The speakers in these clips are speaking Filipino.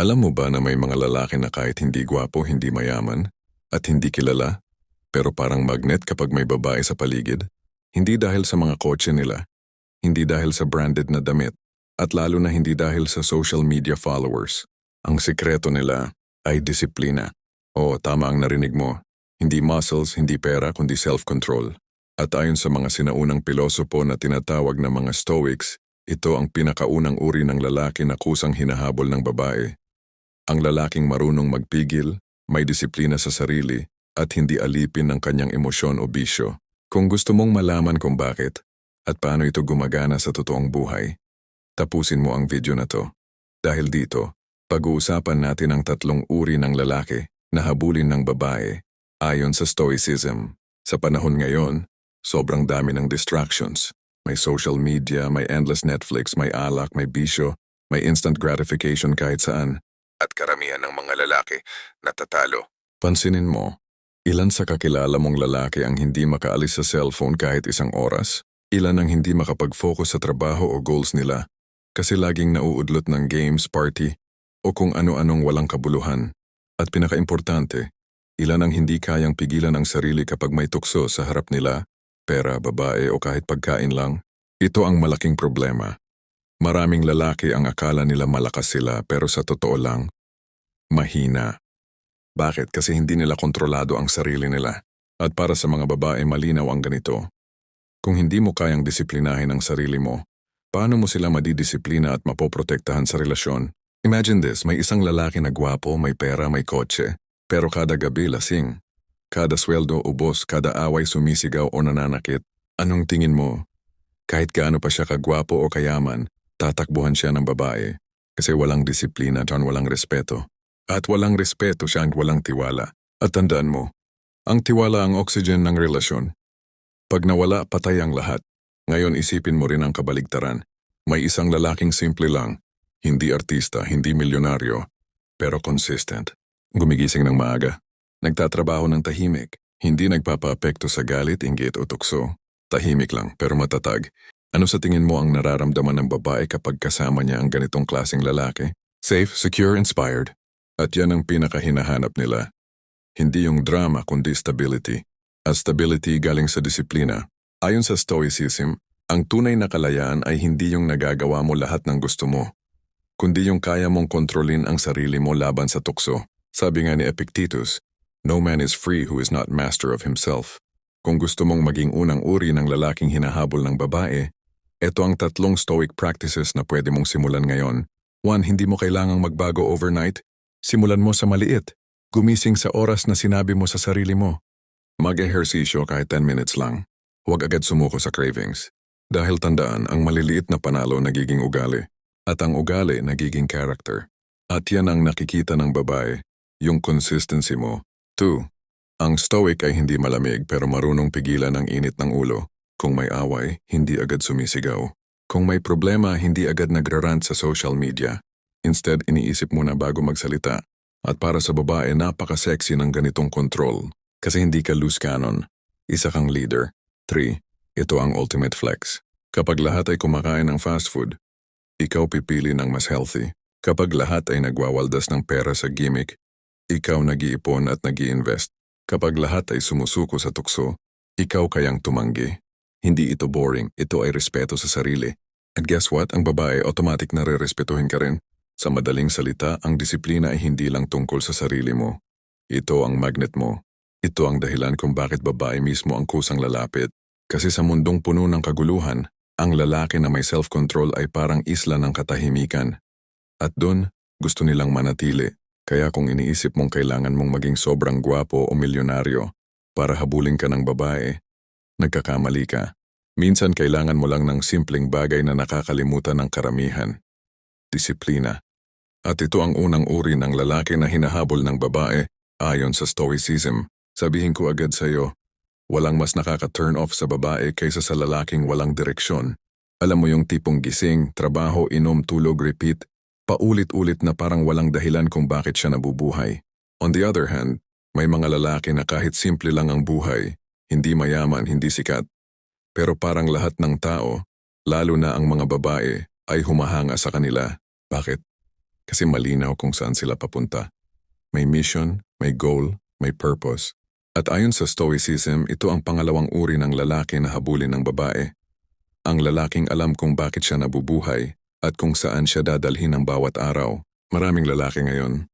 Alam mo ba na may mga lalaki na kahit hindi gwapo, hindi mayaman, at hindi kilala, pero parang magnet kapag may babae sa paligid? Hindi dahil sa mga kotse nila, hindi dahil sa branded na damit, at lalo na hindi dahil sa social media followers. Ang sikreto nila ay disiplina. Oo, tama ang narinig mo. Hindi muscles, hindi pera, kundi self-control. At ayon sa mga sinaunang pilosopo na tinatawag na mga Stoics, ito ang pinakaunang uri ng lalaki na kusang hinahabol ng babae. Ang lalaking marunong magpigil, may disiplina sa sarili, at hindi alipin ng kanyang emosyon o bisyo. Kung gusto mong malaman kung bakit, at paano ito gumagana sa totoong buhay, tapusin mo ang video na to. Dahil dito, pag-uusapan natin ang tatlong uri ng lalaki na habulin ng babae ayon sa Stoicism. Sa panahon ngayon, sobrang dami ng distractions. May social media, may endless Netflix, may alak, may bisyo, may instant gratification kahit saan. At karamihan ng mga lalaki natatalo. Pansinin mo, ilan sa kakilala mong lalaki ang hindi makaalis sa cellphone kahit isang oras? Ilan ang hindi makapag-focus sa trabaho o goals nila kasi laging nauudlot ng games, party, o kung ano-anong walang kabuluhan. At pinakaimportante, ilan ang hindi kayang pigilan ang sarili kapag may tukso sa harap nila, pera, babae o kahit pagkain lang. Ito ang malaking problema. Maraming lalaki ang akala nila malakas sila pero sa totoo lang, mahina. Bakit? Kasi hindi nila kontrolado ang sarili nila. At para sa mga babae malinaw ang ganito. Kung hindi mo kayang disiplinahin ang sarili mo, paano mo sila madidisiplina at mapoprotektahan sa relasyon? Imagine this, may isang lalaki na gwapo, may pera, may kotse, pero kada gabi lasing. Kada sweldo ubos, kada away sumisigaw o nananakit. Anong tingin mo? Kahit gaano pa siya kagwapo o kayaman, tatakbuhan siya ng babae kasi walang disiplina at walang respeto. At walang respeto siya ang walang tiwala. At tandaan mo, ang tiwala ang oxygen ng relasyon. Pag nawala, patay ang lahat. Ngayon isipin mo rin ang kabaligtaran. May isang lalaking simple lang, hindi artista, hindi milyonaryo, pero consistent. Gumigising ng maaga. Nagtatrabaho ng tahimik, hindi nagpapaapekto sa galit, inggit o tukso. Tahimik lang pero matatag. Ano sa tingin mo ang nararamdaman ng babae kapag kasama niya ang ganitong klaseng lalaki? Safe, secure, inspired. At yan ang pinakahinahanap nila. Hindi yung drama kundi stability. At stability galing sa disiplina. Ayon sa Stoicism, ang tunay na kalayaan ay hindi yung nagagawa mo lahat ng gusto mo, kundi yung kaya mong kontrolin ang sarili mo laban sa tukso. Sabi nga ni Epictetus, No man is free who is not master of himself. Kung gusto mong maging unang uri ng lalaking hinahabol ng babae, ito ang tatlong stoic practices na pwede mong simulan ngayon. One, hindi mo kailangang magbago overnight. Simulan mo sa maliit. Gumising sa oras na sinabi mo sa sarili mo. Mag-ehersisyo kahit 10 minutes lang. Huwag agad sumuko sa cravings. Dahil tandaan, ang maliliit na panalo nagiging ugali. At ang ugali nagiging character. At yan ang nakikita ng babae, yung consistency mo. 2. Ang stoic ay hindi malamig pero marunong pigilan ang init ng ulo. Kung may away, hindi agad sumisigaw. Kung may problema, hindi agad nagrarant sa social media. Instead, iniisip muna bago magsalita. At para sa babae, napaka-sexy ng ganitong control. Kasi hindi ka loose cannon. Isa kang leader. 3. Ito ang ultimate flex. Kapag lahat ay kumakain ng fast food, ikaw pipili ng mas healthy. Kapag lahat ay nagwawaldas ng pera sa gimmick, ikaw nag-iipon at nag invest Kapag lahat ay sumusuko sa tukso, ikaw kayang tumanggi. Hindi ito boring, ito ay respeto sa sarili. At guess what? Ang babae automatic na re-respetuhin ka rin. Sa madaling salita, ang disiplina ay hindi lang tungkol sa sarili mo. Ito ang magnet mo. Ito ang dahilan kung bakit babae mismo ang kusang lalapit. Kasi sa mundong puno ng kaguluhan, ang lalaki na may self-control ay parang isla ng katahimikan. At doon, gusto nilang manatili. Kaya kung iniisip mong kailangan mong maging sobrang gwapo o milyonaryo para habulin ka ng babae, nagkakamali ka. Minsan kailangan mo lang ng simpleng bagay na nakakalimutan ng karamihan. Disiplina. At ito ang unang uri ng lalaki na hinahabol ng babae ayon sa Stoicism. Sabihin ko agad sa iyo, walang mas nakaka-turn off sa babae kaysa sa lalaking walang direksyon. Alam mo yung tipong gising, trabaho, inom, tulog, repeat, Paulit-ulit na parang walang dahilan kung bakit siya nabubuhay. On the other hand, may mga lalaki na kahit simple lang ang buhay, hindi mayaman, hindi sikat. Pero parang lahat ng tao, lalo na ang mga babae, ay humahanga sa kanila. Bakit? Kasi malinaw kung saan sila papunta. May mission, may goal, may purpose. At ayon sa Stoicism, ito ang pangalawang uri ng lalaki na habulin ng babae. Ang lalaking alam kung bakit siya nabubuhay at kung saan siya dadalhin ng bawat araw. Maraming lalaki ngayon.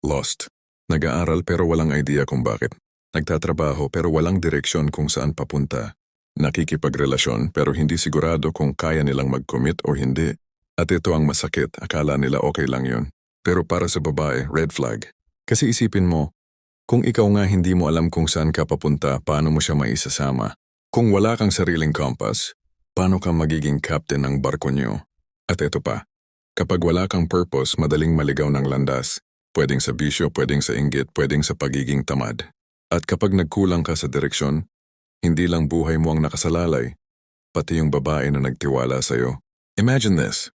Lost. Nag-aaral pero walang idea kung bakit. Nagtatrabaho pero walang direksyon kung saan papunta. Nakikipagrelasyon pero hindi sigurado kung kaya nilang mag-commit o hindi. At ito ang masakit, akala nila okay lang yon. Pero para sa babae, red flag. Kasi isipin mo, kung ikaw nga hindi mo alam kung saan ka papunta, paano mo siya maisasama? Kung wala kang sariling compass, paano ka magiging captain ng barko niyo? At ito pa, kapag wala kang purpose, madaling maligaw ng landas. Pwedeng sa bisyo, pwedeng sa inggit, pwedeng sa pagiging tamad. At kapag nagkulang ka sa direksyon, hindi lang buhay mo ang nakasalalay, pati yung babae na nagtiwala sa'yo. Imagine this.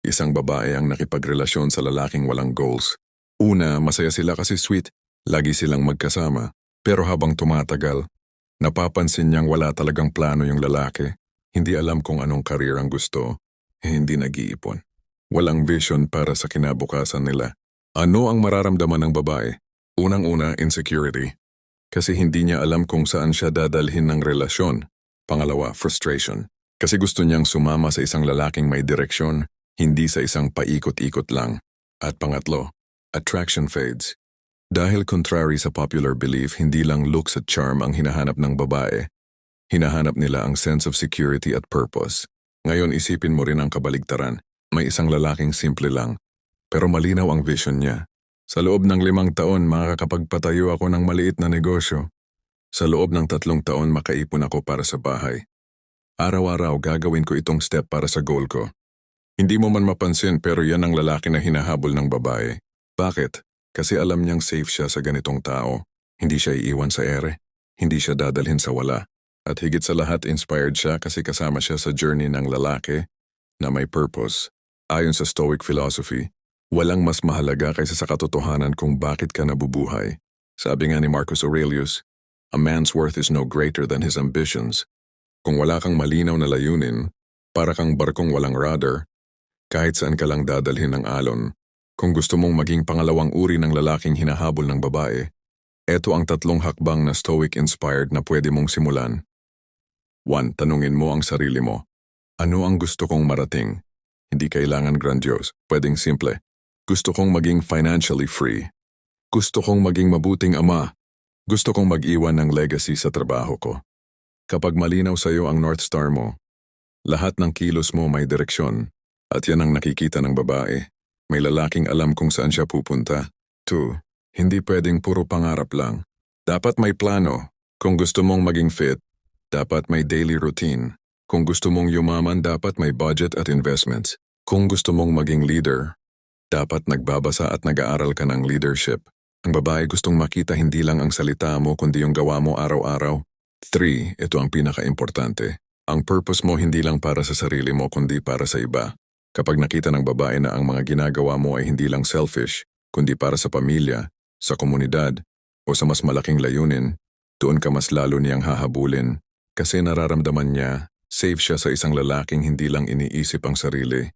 Isang babae ang nakipagrelasyon sa lalaking walang goals. Una, masaya sila kasi sweet, lagi silang magkasama. Pero habang tumatagal, napapansin niyang wala talagang plano yung lalaki. Hindi alam kung anong career ang gusto. Eh, hindi nag-iipon. Walang vision para sa kinabukasan nila. Ano ang mararamdaman ng babae? Unang-una, insecurity. Kasi hindi niya alam kung saan siya dadalhin ng relasyon. Pangalawa, frustration. Kasi gusto niyang sumama sa isang lalaking may direksyon, hindi sa isang paikot-ikot lang. At pangatlo, attraction fades. Dahil contrary sa popular belief, hindi lang looks at charm ang hinahanap ng babae. Hinahanap nila ang sense of security at purpose. Ngayon isipin mo rin ang kabaligtaran. May isang lalaking simple lang, pero malinaw ang vision niya. Sa loob ng limang taon, makakapagpatayo ako ng maliit na negosyo. Sa loob ng tatlong taon, makaipon ako para sa bahay. Araw-araw gagawin ko itong step para sa goal ko. Hindi mo man mapansin pero yan ang lalaki na hinahabol ng babae. Bakit? Kasi alam niyang safe siya sa ganitong tao. Hindi siya iiwan sa ere. Hindi siya dadalhin sa wala. At higit sa lahat inspired siya kasi kasama siya sa journey ng lalaki na may purpose. Ayon sa Stoic philosophy, walang mas mahalaga kaysa sa katotohanan kung bakit ka nabubuhay. Sabi nga ni Marcus Aurelius, a man's worth is no greater than his ambitions. Kung wala kang malinaw na layunin, para kang barkong walang rudder, kahit saan ka lang dadalhin ng alon. Kung gusto mong maging pangalawang uri ng lalaking hinahabol ng babae, eto ang tatlong hakbang na stoic-inspired na pwede mong simulan. 1. Tanungin mo ang sarili mo. Ano ang gusto kong marating? Hindi kailangan grandiose, pwedeng simple. Gusto kong maging financially free. Gusto kong maging mabuting ama. Gusto kong mag-iwan ng legacy sa trabaho ko. Kapag malinaw sa iyo ang North Star mo, lahat ng kilos mo may direksyon at yan ang nakikita ng babae. May lalaking alam kung saan siya pupunta. 2. Hindi pwedeng puro pangarap lang. Dapat may plano. Kung gusto mong maging fit, dapat may daily routine. Kung gusto mong yumaman, dapat may budget at investments. Kung gusto mong maging leader, dapat nagbabasa at nag-aaral ka ng leadership. Ang babae gustong makita hindi lang ang salita mo kundi yung gawa mo araw-araw. 3. Ito ang pinaka-importante. Ang purpose mo hindi lang para sa sarili mo kundi para sa iba. Kapag nakita ng babae na ang mga ginagawa mo ay hindi lang selfish, kundi para sa pamilya, sa komunidad, o sa mas malaking layunin, doon ka mas lalo niyang hahabulin. Kasi nararamdaman niya, safe siya sa isang lalaking hindi lang iniisip ang sarili,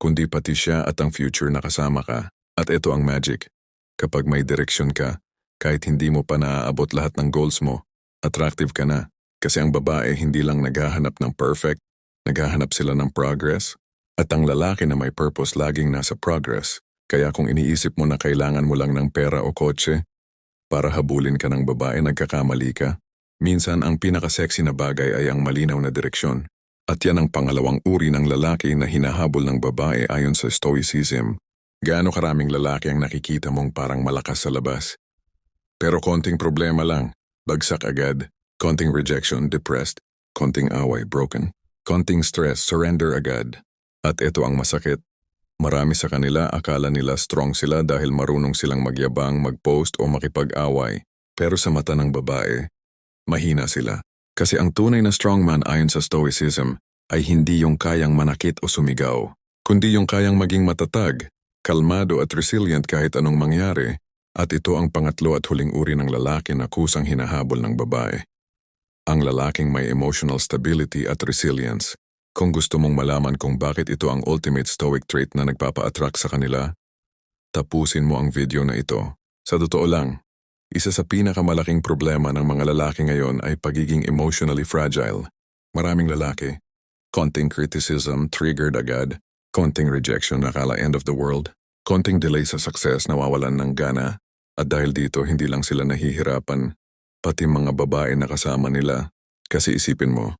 kundi pati siya at ang future na kasama ka. At ito ang magic. Kapag may direksyon ka, kahit hindi mo pa naaabot lahat ng goals mo, attractive ka na. Kasi ang babae hindi lang naghahanap ng perfect, naghahanap sila ng progress, at ang lalaki na may purpose laging nasa progress. Kaya kung iniisip mo na kailangan mo lang ng pera o kotse, para habulin ka ng babae nagkakamali ka, minsan ang pinaka-sexy na bagay ay ang malinaw na direksyon. At yan ang pangalawang uri ng lalaki na hinahabol ng babae ayon sa Stoicism. Gaano karaming lalaki ang nakikita mong parang malakas sa labas. Pero konting problema lang, bagsak agad, konting rejection, depressed, konting away, broken, konting stress, surrender agad. At ito ang masakit. Marami sa kanila akala nila strong sila dahil marunong silang magyabang, mag-post o makipag-away. Pero sa mata ng babae, mahina sila. Kasi ang tunay na strongman ayon sa Stoicism ay hindi yung kayang manakit o sumigaw, kundi yung kayang maging matatag, kalmado at resilient kahit anong mangyari. At ito ang pangatlo at huling uri ng lalaki na kusang hinahabol ng babae. Ang lalaking may emotional stability at resilience. Kung gusto mong malaman kung bakit ito ang ultimate stoic trait na nagpapa-attract sa kanila, tapusin mo ang video na ito. Sa totoo lang, isa sa pinakamalaking problema ng mga lalaki ngayon ay pagiging emotionally fragile. Maraming lalaki, konting criticism triggered agad, konting rejection nakala end of the world, konting delay sa success nawawalan ng gana, at dahil dito hindi lang sila nahihirapan, pati mga babae na kasama nila. Kasi isipin mo,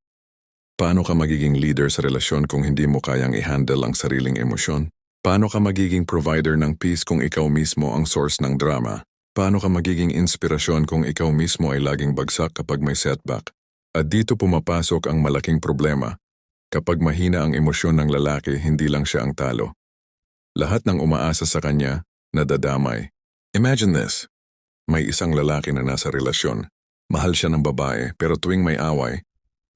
paano ka magiging leader sa relasyon kung hindi mo kayang i-handle ang sariling emosyon? Paano ka magiging provider ng peace kung ikaw mismo ang source ng drama? Paano ka magiging inspirasyon kung ikaw mismo ay laging bagsak kapag may setback? At dito pumapasok ang malaking problema. Kapag mahina ang emosyon ng lalaki, hindi lang siya ang talo. Lahat ng umaasa sa kanya, nadadamay. Imagine this. May isang lalaki na nasa relasyon. Mahal siya ng babae, pero tuwing may away,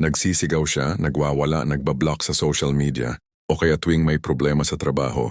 nagsisigaw siya, nagwawala, nagbablock sa social media, o kaya tuwing may problema sa trabaho,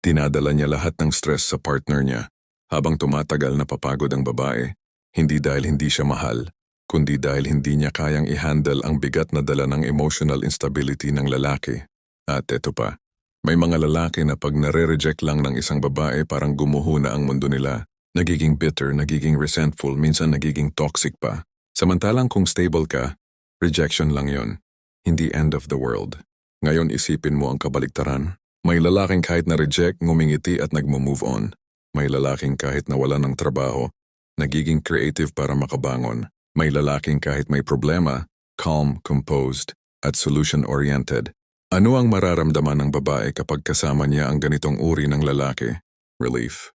dinadala niya lahat ng stress sa partner niya. Habang tumatagal napapagod ang babae, hindi dahil hindi siya mahal, kundi dahil hindi niya kayang i-handle ang bigat na dala ng emotional instability ng lalaki. At eto pa, may mga lalaki na pag nare-reject lang ng isang babae parang gumuho na ang mundo nila. Nagiging bitter, nagiging resentful, minsan nagiging toxic pa. Samantalang kung stable ka, rejection lang yon, hindi end of the world. Ngayon isipin mo ang kabaliktaran. May lalaking kahit na-reject, ngumingiti at nagmo-move on. May lalaking kahit nawala ng trabaho, nagiging creative para makabangon. May lalaking kahit may problema, calm, composed, at solution-oriented. Ano ang mararamdaman ng babae kapag kasama niya ang ganitong uri ng lalaki? Relief.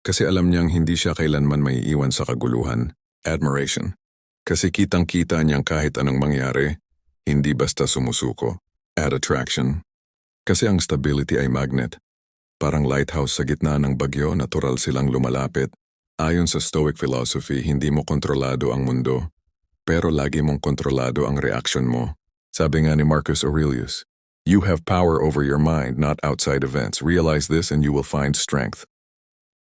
Kasi alam niyang hindi siya kailanman may iwan sa kaguluhan. Admiration. Kasi kitang-kita niyang kahit anong mangyari, hindi basta sumusuko. Add attraction. Kasi ang stability ay magnet. Parang lighthouse sa gitna ng bagyo, natural silang lumalapit. Ayon sa Stoic philosophy, hindi mo kontrolado ang mundo, pero lagi mong kontrolado ang reaction mo. Sabi nga ni Marcus Aurelius, You have power over your mind, not outside events. Realize this and you will find strength.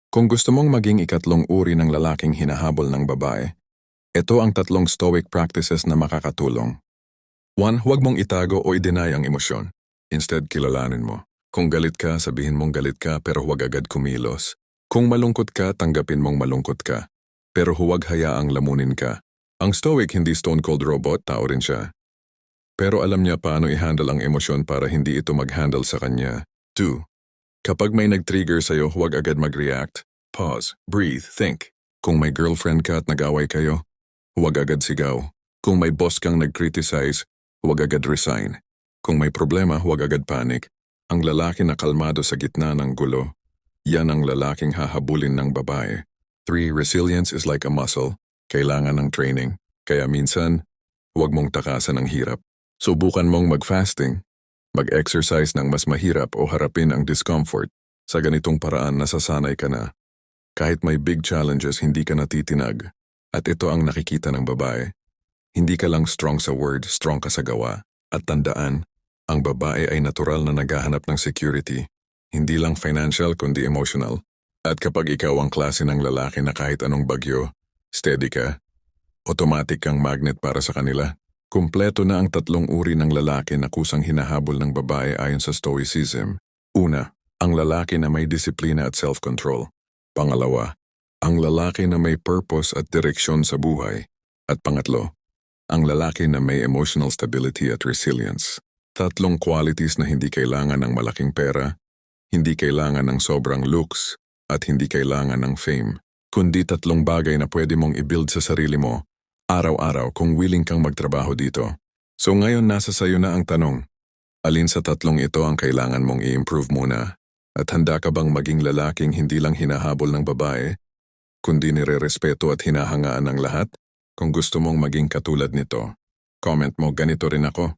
Kung gusto mong maging ikatlong uri ng lalaking hinahabol ng babae, ito ang tatlong stoic practices na makakatulong. 1. Huwag mong itago o i-deny ang emosyon. Instead, kilalanin mo. Kung galit ka, sabihin mong galit ka pero huwag agad kumilos. Kung malungkot ka, tanggapin mong malungkot ka. Pero huwag hayaang lamunin ka. Ang stoic hindi stone cold robot, tao rin siya. Pero alam niya paano i-handle ang emosyon para hindi ito mag-handle sa kanya. 2. Kapag may nag-trigger sa'yo, huwag agad mag-react. Pause, breathe, think. Kung may girlfriend ka at nag-away kayo, huwag agad sigaw. Kung may boss kang nag-criticize, huwag agad resign. Kung may problema, huwag agad panic. Ang lalaki na kalmado sa gitna ng gulo, yan ang lalaking hahabulin ng babae. 3. Resilience is like a muscle. Kailangan ng training. Kaya minsan, huwag mong takasan ang hirap. Subukan mong mag-fasting, mag-exercise ng mas mahirap o harapin ang discomfort. Sa ganitong paraan nasasanay ka na. Kahit may big challenges, hindi ka natitinag. At ito ang nakikita ng babae. Hindi ka lang strong sa word, strong ka sa gawa. At tandaan, ang babae ay natural na naghahanap ng security, hindi lang financial kundi emotional. At kapag ikaw ang klase ng lalaki na kahit anong bagyo, steady ka, automatic kang magnet para sa kanila. Kumpleto na ang tatlong uri ng lalaki na kusang hinahabol ng babae ayon sa Stoicism. Una, ang lalaki na may disiplina at self-control. Pangalawa, ang lalaki na may purpose at direksyon sa buhay. At pangatlo, ang lalaki na may emotional stability at resilience. Tatlong qualities na hindi kailangan ng malaking pera, hindi kailangan ng sobrang looks, at hindi kailangan ng fame, kundi tatlong bagay na pwede mong i-build sa sarili mo, araw-araw kung willing kang magtrabaho dito. So ngayon nasa sayo na ang tanong, alin sa tatlong ito ang kailangan mong i-improve muna? At handa ka bang maging lalaking hindi lang hinahabol ng babae, kundi nire-respeto at hinahangaan ng lahat? Kung gusto mong maging katulad nito, comment mo ganito rin ako.